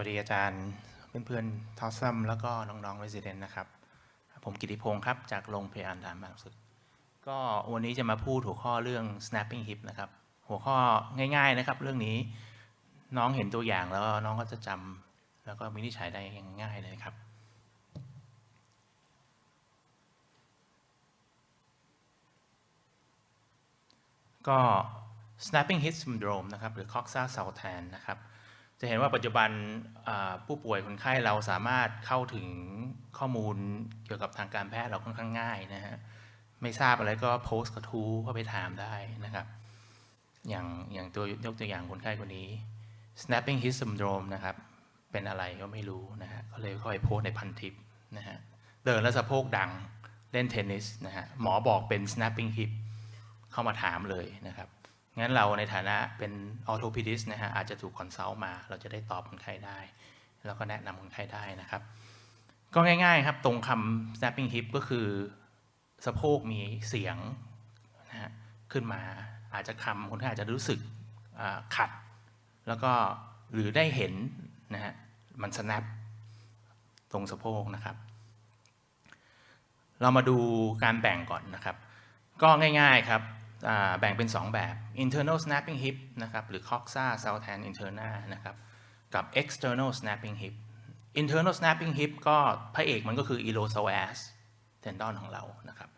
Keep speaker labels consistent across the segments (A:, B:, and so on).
A: วัสดีอาจารย์เพื่อนๆทอซัมแล้วก็น้องๆ Resident นะครับ ผมกิติพงศ์ครับ จากโรงพยาบาลฐานบางศึกก็วันนี้จะมาพูดหัวข้อเรื่อง snapping hip นะครับ หัวข้อง่ายๆนะครับ เรื่องนี้น้องเห็นตัวอย่างแล้วน้องก็จะจำแล้วก็วินิจฉัยได้อย่างง่ายเลยครับ ก็ snapping hip syndrome นะครับ หรือ coxa s a l t a n นะครับ จะเห็นว่าปัจจุบันผู้ป่วยคนไข้เราสามารถเข้าถึงข้อมูลเกี่ยวกับทางการแพทย์เราค่อนข้างง่ายนะฮะไม่ทราบอะไรก็โพสต์กระทู้เข้าไปถามได้นะครับ อย่างอย่างตัวยกตัวอย่างคนไข้คนนี้ snapping hip syndrome นะครับ เป็นอะไรก็ไม่รู้นะฮะก็เลยค่อยโพสต์ในพันทิปนะฮะเดินแล้วสะโพกดังเล่นเทนนิสนะฮะหมอบอกเป็น snapping hip เข้ามาถามเลยนะครับ งั้นเราในฐานะเป็นออโ o พิดิสนะฮะอาจจะถูกคอนซัลท์มา เราจะได้ตอบคนไข้ได้ แล้วก็แนะนำคนไข้ได้นะครับ ก็ง่ายๆครับตรงคำ snapping hip ก็คือสะโพกมีเสียงนะฮะขึ้นมาอาจจะคำคนไข้อาจจะรู้สึกขัด แล้วก็หรือได้เห็นนะฮะมัน snap ตรงสะโพกนะครับ เรามาดูการแบ่งก่อนนะครับ ก็ง่ายๆครับ แบ่งเป็น 2 แบบ internal snapping hip นะครับหรือ coxa s a l t a n interna นะครับกับ external snapping hip internal snapping hip ก็พระเอกมันก็คือ iliopsoas tendon ของเรานะครับ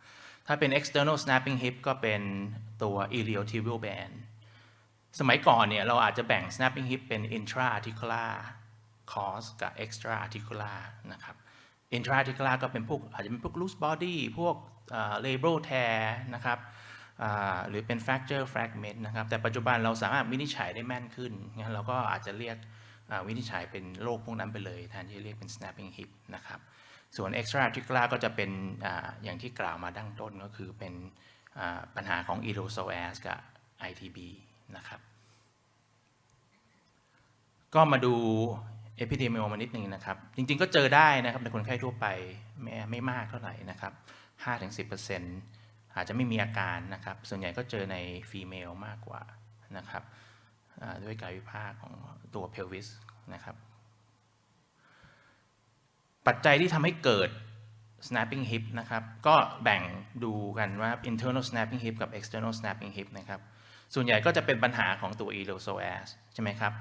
A: ถ้าเป็น external snapping hip ก็เป็นตัว iliotibial band สมัยก่อนเนี่ยเราอาจจะแบ่ง snapping hip เป็น intra articular cause กับ extra articular นะครับ intra articular ก็เป็นพวกอาจจะเป็นพวก loose body พวก labral tear นะครับ หรือเป็น fracture fragment นะครับ แต่ปัจจุบันเราสามารถวินิจฉัยได้แม่นขึ้นงั้นเราก็อาจจะเรียกวินิจฉัยเป็นโรคพวกนั้นไปเลยแทนที่จะเรียกเป็น snapping hip นะครับ ส่วน extra articular ก็จะเป็นออย่างที่กล่าวมาดั้งต้นก็คือเป็นปัญหาของ iliopsoas กับ ITB นะครับ ก็มาดู epidemiol มานิดนึงนะครับ จริงๆก็เจอได้นะครับในคนไข้ทั่วไปไม่ไม่มากเท่าไหร่นะครับ5-10% อาจจะไม่มีอาการนะครับ ส่วนใหญ่ก็เจอในฟีเมลมากกว่านะครับด้วยกายวิภาคของตัว pelvis นะครับ ปัจจัยที่ทำให้เกิด snapping hip นะครับ ก็แบ่งดูกันว่า internal snapping hip กับ external snapping hip นะครับ ส่วนใหญ่ก็จะเป็นปัญหาของตัว iliopsoas ใช่ไหมครับ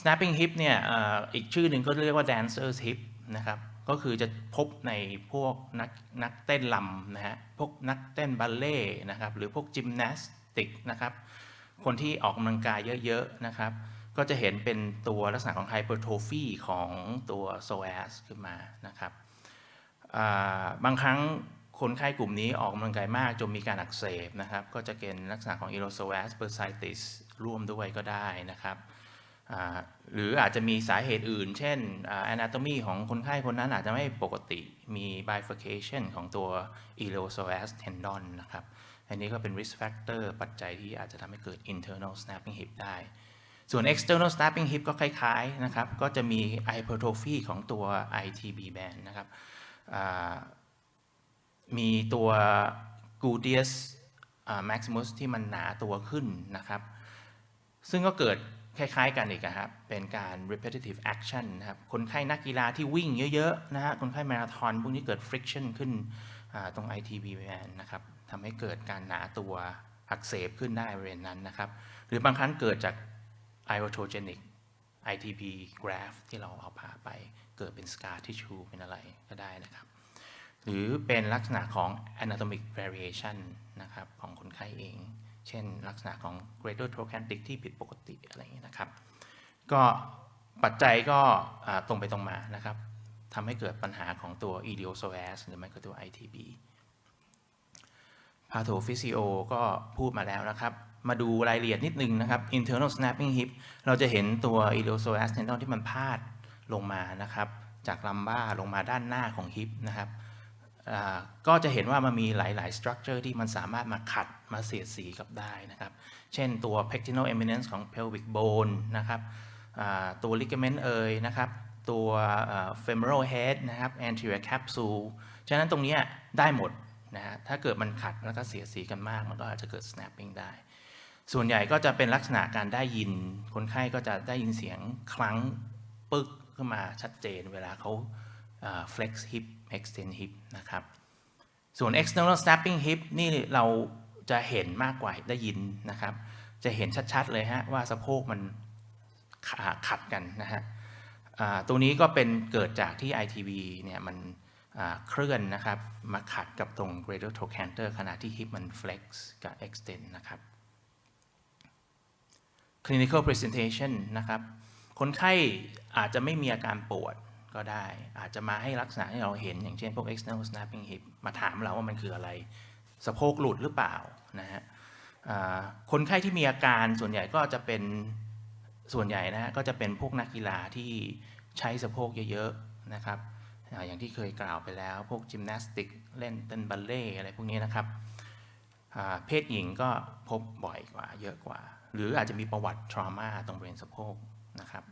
A: snapping hip เนี่ยอีกชื่อหนึ่งก็เรียกว่า dancer's hip นะครับ ก็คือจะพบในพวกนักนักเต้นลำนะฮะ พวกนักเต้นบัลเล่นะครับ หรือพวกจิมนาสติกนะครับ คนที่ออกกำลังกายเยอะๆนะครับ ก็จะเห็นเป็นตัวลักษณะของ hypertrophy ของตัว psoas ขึ้นมานะครับบางครั้งคนไข้กลุ่มนี้ออกกำลังกายมากจนมีการอักเสบนะครับ ก็จะเป็นลักษณะของ iliopsoas bursitis ร่วมด้วยก็ได้นะครับ หรืออาจจะมีสาเหตุอื่น เช่นอ่า anatomy ของคนไข้คนนั้นอาจจะไม่ปกติ มี bifurcation ของตัว iliopsoas tendon นะครับ อันนี้ก็เป็น risk factor ปัจจัยที่อาจจะทำให้เกิด internal snapping hip ได้ ส่วน external snapping hip ก็คล้ายๆ นะครับ ก็จะมี hypertrophy ของตัว ITB band นะครับ มีตัว gluteus maximus ที่มันหนาตัวขึ้นนะครับ ซึ่งก็เกิด คล้ายๆกันอีกครับ เป็นการ repetitive action นะครับ คนไข้นักกีฬาที่วิ่งเยอะๆนะฮะ คนไข้มาราธอนพวกนี้เกิด friction ขึ้นตรง ITB band นะครับทำให้เกิดการหนาตัวอักเสบขึ้นได้บริเวณนั้นนะครับ หรือบางครั้งเกิดจาก iatrogenic ITB graft ที่เราเอาผ่าไป เกิดเป็น scar tissue เป็นอะไรก็ได้นะครับ หรือเป็นลักษณะของ anatomic variation นะครับของคนไข้เอง เช่นลักษณะของ greater trochanteric ที่ผิดปกติอะไรอย่างนี้ยนะครับ ก็ปัจจัยก็ตรงไปตรงมานะครับทำให้เกิดปัญหาของตัว iliopsoas หรือไม่ก็ตัว ITB พาโทฟิซิโอก็พูดมาแล้วนะครับ มาดูรายละเอียดนิดนึงนะครับ internal snapping hip เราจะเห็นตัว iliopsoas tendon ที่มันพาดลงมานะครับ จากลัมบ้าลงมาด้านหน้าของฮิปนะครับ ก็จะเห็นว่ามันมีหลายๆ structure ที่มันสามารถมาขัดมาเสียดสีกับได้นะครับ เช่นตัว pectinal eminence ของ pelvic bone นะครับตัว ligament เอยนะครับ ตัว femoral head นะครับ anterior capsule ฉะนั้นตรงนี้ได้หมดนะฮะถ้าเกิดมันขัดแล้วก็เสียดสีกันมาก มันก็อาจจะเกิด snapping ได้ ส่วนใหญ่ก็จะเป็นลักษณะการได้ยิน คนไข้ก็จะได้ยินเสียงครั้ง ปึ๊กขึ้นมาชัดเจนเวลาเขา flex hip extend hip นะครับส่วน external snapping hip นี่เราจะเห็นมากกว่าได้ยินนะครับ จะเห็นชัดๆเลยฮะว่าสะโพกมันข,ขัดกันนะฮะตัวนี้ก็เป็นเกิดจากที่ ITV เนี่ยมันเคลื่อนนะครับ มาขัดกับตรง greater trochanter ขณะที่ hip มัน flex กับ extend นะครับ clinical presentation นะครับ คนไข้อาจจะไม่มีอาการปวด ก็ได้ อาจจะมาให้ลักษณะที่เราเห็น อย่างเช่นพวก external snapping hip มาถามเราว่ามันคืออะไร สะโพกหลุดหรือเปล่านะฮะคนไข้ที่มีอาการส่วนใหญ่ก็จะเป็นส่วนใหญ่นะ ก็จะเป็นพวกนักกีฬาที่ใช้สะโพกเยอะๆนะครับอย่างที่เคยกล่าวไปแล้ว พวกยิมนาสติกเล่นเต้นบัลเล่อะไรพวกนี้นะครับเพศหญิงก็พบบ่อยกว่าเยอะกว่า หรืออาจจะมีประวัติทรมาตรงบริเวณสะโพกนะครับ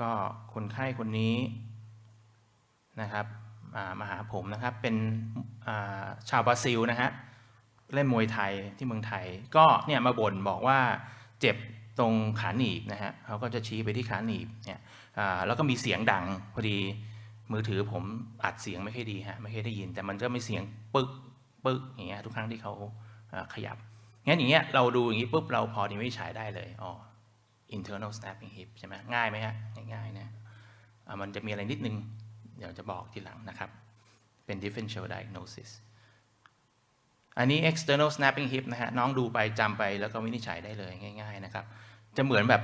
A: ก็คนไข้คนนี้นะครับมาหาผมนะครับเป็นาชาวบราซิลนะฮะเล่นมวยไทยที่เมืองไทย ก็เนี่ยมาบ่นบอกว่าเจ็บตรงขาหนีบนะฮะเขาก็จะชี้ไปที่ขาหนีบเนี่ยแล้วก็มีเสียงดังพอดีมือถือผมอัดเสียงไม่ค่อยดีฮะไม่ค่อยได้ยิน แต่มันก็มีเสียงปึ๊กปึ๊กอย่างเงี้ยทุกครั้งที่เขาอ่าขยับงั้นอย่างเงี้ยเราดูอย่างงี้ปุ๊บเราพอดีไม่ฉายได้เลยอ๋อ internal snapping hip ใช่ไหมง่ายไหมฮะง่ายๆนะมันจะมีอะไรนิดนึง เดี๋ยวจะบอกทีหลังนะครับ เป็น differential diagnosis อันนี้ external snapping hip นะฮะ น้องดูไปจำไปแล้วก็วินิจฉัยได้เลยง่าย ๆนะครับ จะเหมือนแบบ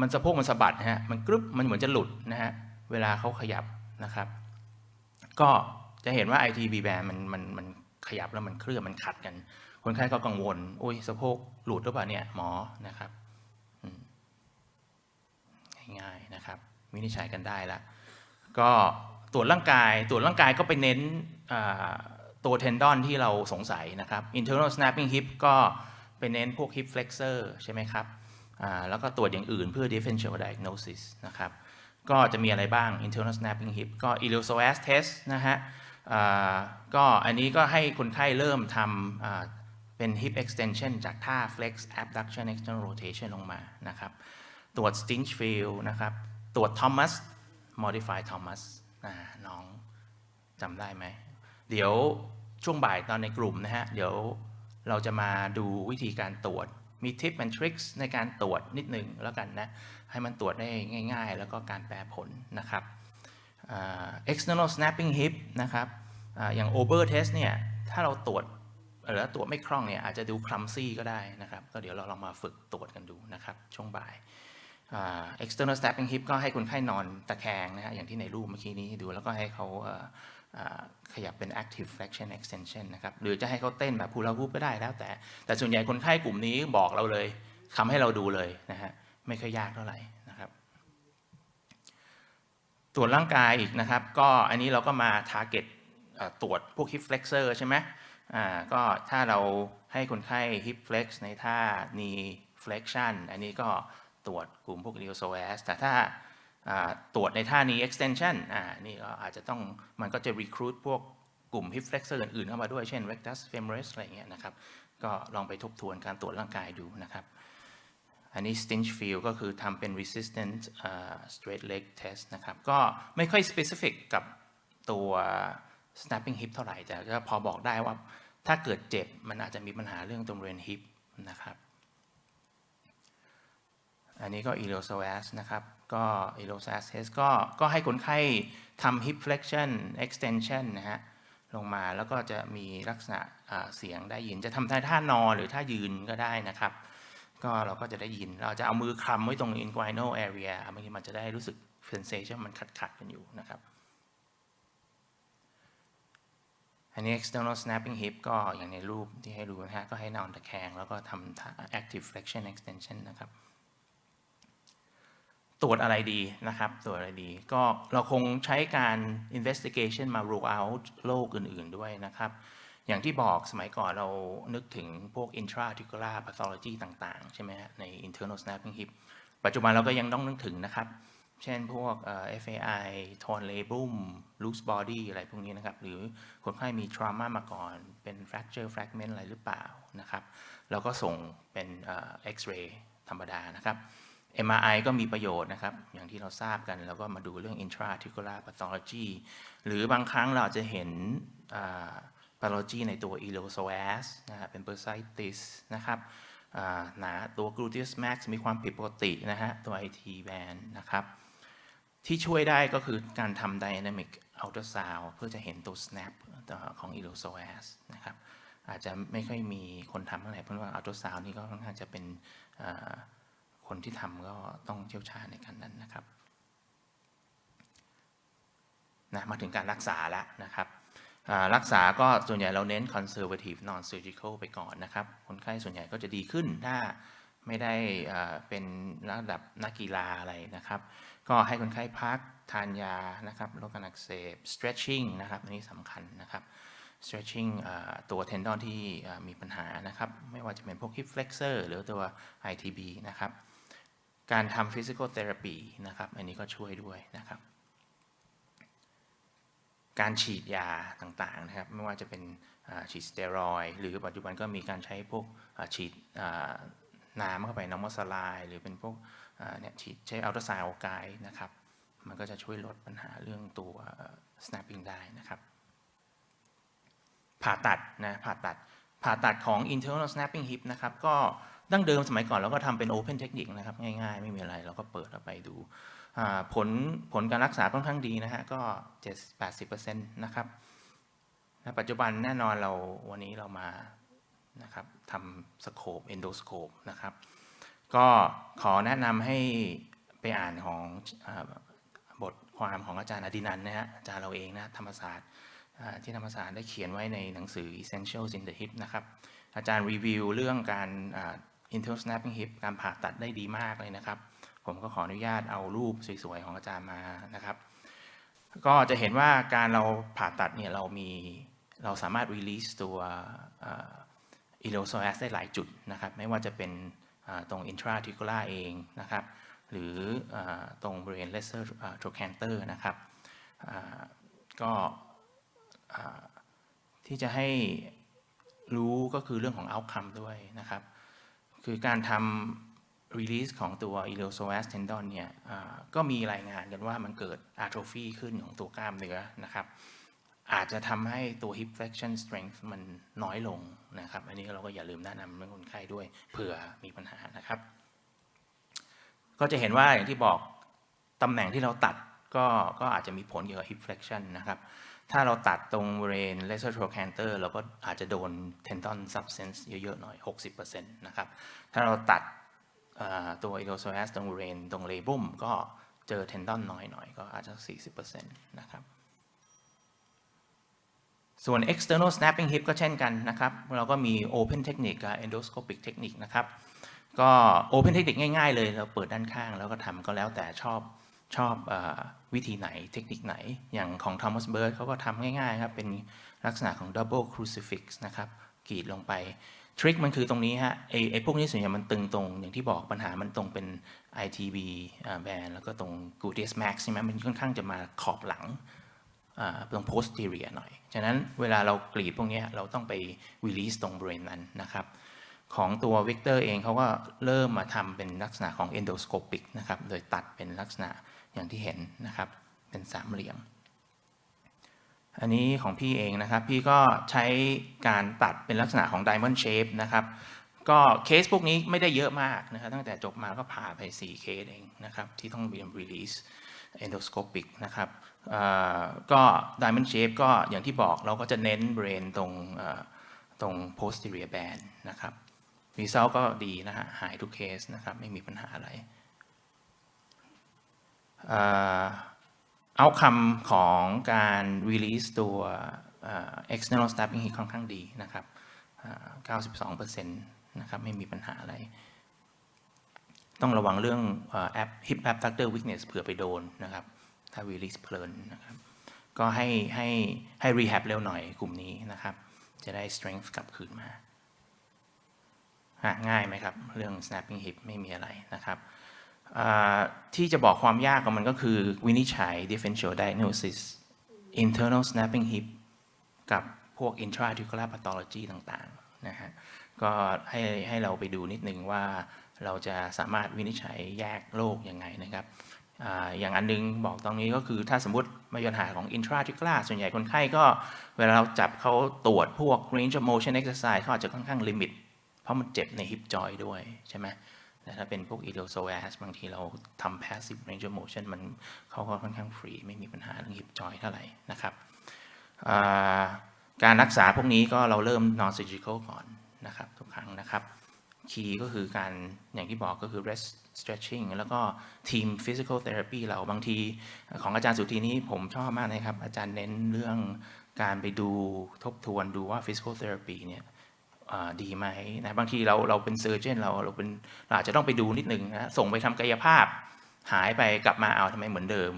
A: มันสะโพกมันสะบัดนะฮะ มันกรึบมันเหมือนจะหลุดนะฮะ เวลาเขาขยับนะครับ ก็จะเห็นว่า ITB band มันมันมันขยับแล้วมันเคลื่อนมันขัดกัน คนไข้ก็กังวล โอ้ยสะโพกหลุดหรือเปล่าเนี่ยหมอนะครับ ง่ายๆนะครับวินิจฉัยกันได้ละก็ตรวจร่างกายตรวจร่างกายก็ไปเน้นตัวเทนดอนที่เราสงสัยนะครับ internal snapping hip ก็ไปเน้นพวก hip flexor ใช่ไหมครับแล้วก็ตรวจอย่างอื่นเพื่อ differential diagnosis นะครับก็จะมีอะไรบ้าง internal snapping hip ก็ iliopsoas test นะฮะก็อันนี้ก็ให้คนไข้เริ่มทำเป็น hip extension จากท่า flex abduction external rotation ลงมานะครับ ตรวจ Stinchfield นะครับ ตรวจ Thomas Modify Thomas อ่าน้องจำได้ไหม เดี๋ยวช่วงบ่ายตอนในกลุ่มนะฮะ เดี๋ยวเราจะมาดูวิธีการตรวจ มี tip and tricks ในการตรวจนิดหนึ่งแล้วกันนะ ให้มันตรวจได้ง่าย ๆ แล้วก็การแปลผลนะครับ external snapping hip นะครับอาอย่าง Ober test เนี่ย ถ้าเราตรวจหรือตรวจไม่คล่องเนี่ยอาจจะดู clumsy ก็ได้นะครับ ก็เดี๋ยวเราลองมาฝึกตรวจกันดูนะครับ ช่วงบ่าย external snapping hip ก็ให้คนไข้นอนตะแคงนะฮะอย่างที่ในรูปเมื่อกี้นี้ดูแล้วก็ให้เขาขยับเป็น active flexion extension นะครับหรือจะให้เขาเต้นแบบ hula hoop ก็ได้แล้วแต่ แต่ส่วนใหญ่คนไข้กลุ่มนี้บอกเราเลยทำให้เราดูเลยนะฮะไม่ค่อยยากเท่าไหร่นะครับ ตรวจร่างกายอีกนะครับ ก็อันนี้เราก็มา target เอ่อตรวจพวก hip flexor ใช่ไหมอ่าก็ถ้าเราให้คนไข้ hip flex ในท่า knee flexion อันนี้ก็ ตรวจกลุ่มพวก iliopsoas แต่ถ้าตรวจในท่านี้ extension อ่านี่ก็อาจจะต้องมันก็จะ recruit พวกกลุ่ม hip flexor อื่นๆเข้ามาด้วย เช่น rectus femoris อะไรเงี้ยนะครับ ก็ลองไปทบทวนการตรวจร่างกายดูนะครับ อันนี้ Stinchfield ก็คือทำเป็น resistant อ่า straight leg test นะครับ ก็ไม่ค่อย specific กับตัว snapping hip เท่าไหร่ แต่ก็พอบอกได้ว่าถ้าเกิดเจ็บมันอาจจะมีปัญหาเรื่องตรงบริเวณ hip นะครับ อันนี้ก็ iliopsoas นะครับก็ iliopsoas test ก็ก็ให้คนไข้ทำ hip flexion extension นะฮะลงมาแล้วก็จะมีลักษณะเสียงได้ยิน จะทำท่าท่านอนหรือท่ายืนก็ได้นะครับ ก็เราก็จะได้ยิน เราจะเอามือคลำไว้ตรง inguinal area บางทีมันจะได้รู้สึก sensation มันขัดๆกันอยู่นะครับอันนี้ external snapping hip ก็อย่างในรูปที่ให้ดูนะฮะก็ให้นอนตะแคงแล้วก็ทำ active flexion extension นะครับ ตรวจอะไรดีนะครับ ตรวจอะไรดี ก็เราคงใช้การ investigation มา rule out โรคอื่นๆด้วยนะครับ อย่างที่บอกสมัยก่อนเรานึกถึงพวก intra-articular pathology ต่างๆ ใช่ไหมฮะใน internal snapping hip ปัจจุบันเราก็ยังต้องนึกถึงนะครับ เช่นพวก FAI torn labrum loose body อะไรพวกนี้นะครับ หรือคนไข้มี trauma มาก่อน เป็น fracture fragment อะไรหรือเปล่านะครับ แล้วก็ส่งเป็นเอ่อ X-ray ธรรมดานะครับ MRI ก็มีประโยชน์นะครับ อย่างที่เราทราบกัน แล้วก็มาดูเรื่อง intra-articular pathology หรือบางครั้งเราจะเห็น pathology ในตัว iliopsoas นะครับเป็น bursitis นะครับหนาตัว gluteus max มีความผิดปกตินะฮะ ตัว IT band นะครับ ที่ช่วยได้ก็คือการทำ dynamic ultrasound เพื่อจะเห็นตัว snap ของ iliopsoas นะครับ อาจจะไม่ค่อยมีคนทำเท่าไหร่เพราะว่า ultrasound นี่ก็ค่อนข้างจะเป็น คนที่ทำก็ต้องเชี่ยวชาญในการนั้นนะครับนะมาถึงการรักษาแล้วนะครับรักษาก็ส่วนใหญ่เราเน้น conservative non surgical ไปก่อนนะครับ คนไข้ส่วนใหญ่ก็จะดีขึ้นถ้าไม่ได้เป็นระดับนักกีฬาอะไรนะครับ ก็ให้คนไข้พักทานยานะครับลดการอักเสบ stretching นะครับอันนี้สำคัญนะครับ stretching ตัว tendon ที่มีปัญหานะครับ ไม่ว่าจะเป็นพวก hip flexor หรือตัว ITB นะครับ การทำ physical therapy นะครับ อันนี้ก็ช่วยด้วยนะครับ การฉีดยาต่างๆนะครับ ไม่ว่าจะเป็นฉีดสเตียรอยหรือปัจจุบันก็มีการใช้พวกฉีดน้ำเข้าไปน้ำมอสลด์หรือเป็นพวกเนี่ยฉีดใช้อัลตราซาวด์ไกด์นะครับ มันก็จะช่วยลดปัญหาเรื่องตัว snapping ได้นะครับ ผ่าตัดนะผ่าตัดผ่าตัดของ internal snapping hip นะครับ ก็ ดั้งเดิมสมัยก่อนเราก็ทำเป็น open technique นะครับง่ายๆ ไม่มีอะไรเราก็เปิดเราไปดูผลผลการรักษาค่อนข้างดีนะฮะก็ 7-80%นะครับและปัจจุบันแน่นอนเราวันนี้เรามานะครับทำสโคป endoscope นะครับก็ขอแนะนำให้ไปอ่านของอบทความของอาจารย์อดินันนะฮะอาจารย์เราเองนะธรรมศาสตร์ที่ธรรมศาสตร์ได้เขียนไว้ในหนังสือ Essentials in the Hip นะครับอาจารย์รีวิวเรื่องการ internal snapping hip การผ่าตัดได้ดีมากเลยนะครับ ผมก็ขออนุญาตเอารูปสวยๆ ของอาจารย์มานะครับ ก็จะเห็นว่าการเราผ่าตัดเนี่ยเรามีเราสามารถ release ตัวอ่า iliopsoas ได้หลายจุดนะครับ ไม่ว่าจะเป็นตรง intra-articular เองนะครับ หรืออตรงบริเวณ lesser trochanter นะครับก็ที่จะให้รู้ก็คือเรื่องของ outcome ด้วยนะครับ คือการทำ release ของตัว i l i o s o a s tendon เนี่ยก็มีรายงานกันว่ามันเกิด atrophy ขึ้นของตัวกล้ามเนื้อนะครับ อาจจะทำให้ตัว hip flexion strength มันน้อยลงนะครับ อันนี้เราก็อย่าลืมแนะนำเรื่องคนไข้ด้วยเผื่อมีปัญหานะครับ ก็จะเห็นว่าอย่างที่บอกตำแหน่งที่เราตัด ก็ก็อาจจะมีผลเกี่ยวกับ hip flexion นะครับ ถ้าเราตัดตรงบริเวณ lesser trochanter เราก็อาจจะโดน tendon substance เยอะๆหน่อย 60%นะครับ ถ้าเราตัดตัว iliopsoas ตรงบริเวณตรง labrum ก็เจอ tendon น้อยหน่อยก็อาจจะ 40%นะครับส่วน external snapping hip ก็เช่นกันนะครับ เราก็มี open technique กับ endoscopic technique นะครับ ก็ open technique ง่ายๆเลย เราเปิดด้านข้างแล้วก็ทำก็แล้วแต่ชอบ ชอบอวิธีไหนเทคนิคไหน อย่างของ Thomas Bird เขาก็ทำง่ายๆครับ เป็นลักษณะของ double crucifix นะครับกรีดลงไปทริคมันคือตรงนี้ฮะไอไอพวกนี้ส่วนใหญ่มันตึงตรง อย่างที่บอกปัญหามันตรงเป็น ITB แบนแล้วก็ตรง gluteus max ใช่ไหมมันค่อนข้างจะมาขอบหลังตรง posterior หน่อย ฉะนั้นเวลาเรากรีดพวกนี้เราต้องไป release ตรงบริเวณนั้นนะครับ ของตัว Victor เองเขาก็เริ่มมาทำเป็นลักษณะของ endoscopic นะครับ โดยตัดเป็นลักษณะ อย่างที่เห็นนะครับ เป็นสามเหลี่ยม อันนี้ของพี่เองนะครับ พี่ก็ใช้การตัดเป็นลักษณะของ diamond shape นะครับ ก็เคสพวกนี้ไม่ได้เยอะมากนะครับ ตั้งแต่จบมาก็ผ่าไป 4 เคสเองนะครับ ที่ต้องมี release endoscopic นะครับก็ diamond shape ก็อย่างที่บอกเราก็จะเน้นเบรนตรงตรง posterior band นะครับ result ก็ดีนะฮะหายทุกเคสนะครับ ไม่มีปัญหาอะไร เอาคำของการ release ตัวเอ่อ external snapping hip ค่อนข้างดีนะครับอ่า92%นะครับไม่มีปัญหาอะไร ต้องระวังเรื่องเอ่อ ab- hip abductor weakness เผื่อไปโดนนะครับ ถ้า release เพลินนะครับ ก็ให้ให้ให้ rehab เร็วหน่อยกลุ่มนี้นะครับ จะได้ strength กลับคืนมา ง่ายไหมครับ เรื่อง snapping hip ไม่มีอะไรนะครับ ที่จะบอกความยากของมันก็คือวินิจฉัย differential diagnosis internal snapping hip กับพวก intra-articular pathology ต่างๆนะฮะก็ให้ให้เราไปดูนิดนึงว่าเราจะสามารถวินิจฉัยแยกโรคยังไงนะครับออย่างอันนึงบอกตรงนี้ก็คือถ้าสมมติมีปัญหาของ intraarticular ส่วนใหญ่คนไข้ก็เวลาเราจับเขาตรวจพวก range of motion exercise เขาอาจจะค่อนข้างลิมิต เพราะมันเจ็บใน hip joint ด้วยใช่ไหม แต่ถ้าเป็นพวก iliopsoas บางทีเราทำ passive range of motion มันเขาก็ค่อนข้างฟรี ไม่มีปัญหาเรื่อง hip joint เท่าไหร่นะครับการรักษาพวกนี้ก็เราเริ่ม non surgical ก่อนนะครับทุกครั้งนะครับคีย์ก็คือการอย่างที่บอกก็คือ rest stretching แล้วก็ทีม physical therapy เราบางทีของอาจารย์สุธีนี้ผมชอบมากนะครับ อาจารย์เน้นเรื่องการไปดูทบทวนดูว่า physical therapy เนี่ย ดีไหมนะบางทีเราเราเป็นเซอร์เจนเราเราเป็นเราอาจจะต้องไปดูนิดนึงนะส่งไปทำกายภาพ หายไปกลับมาเอาทำไมเหมือนเดิม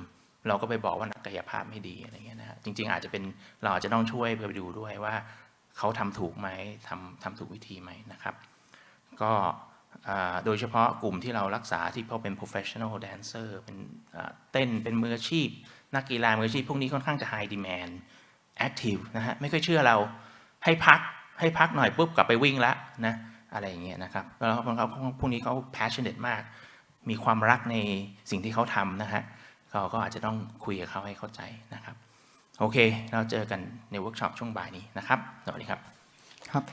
A: เราก็ไปบอกว่านักกายภาพไม่ดีอะไรเงี้ยนะฮะจริง ๆ อาจจะเป็นเราอาจจะต้องช่วยไปดูด้วยว่าเขาทำถูกไหมทำทำถูกวิธีไหมนะครับ ก็โดยเฉพาะกลุ่มที่เรารักษาที่เขาเป็น professional dancer เป็นเต้นเป็นมืออาชีพ นักกีฬามืออาชีพ พวกนี้ค่อนข้างจะ high demand active นะฮะไม่ค่อยเชื่อเราให้พัก ให้พักหน่อยปุ๊บกลับไปวิ่งละนะอะไรอย่างเงี้ยนะครับแล้วเขาพวกนี้เขา passionate มาก มีความรักในสิ่งที่เขาทำนะฮะเราก็อาจจะต้องคุยกับเขาให้เข้าใจนะครับ โอเค เราเจอกันในเวิร์กช็อปช่วงบ่ายนี้นะครับ สวัสดีครับ
B: ครับ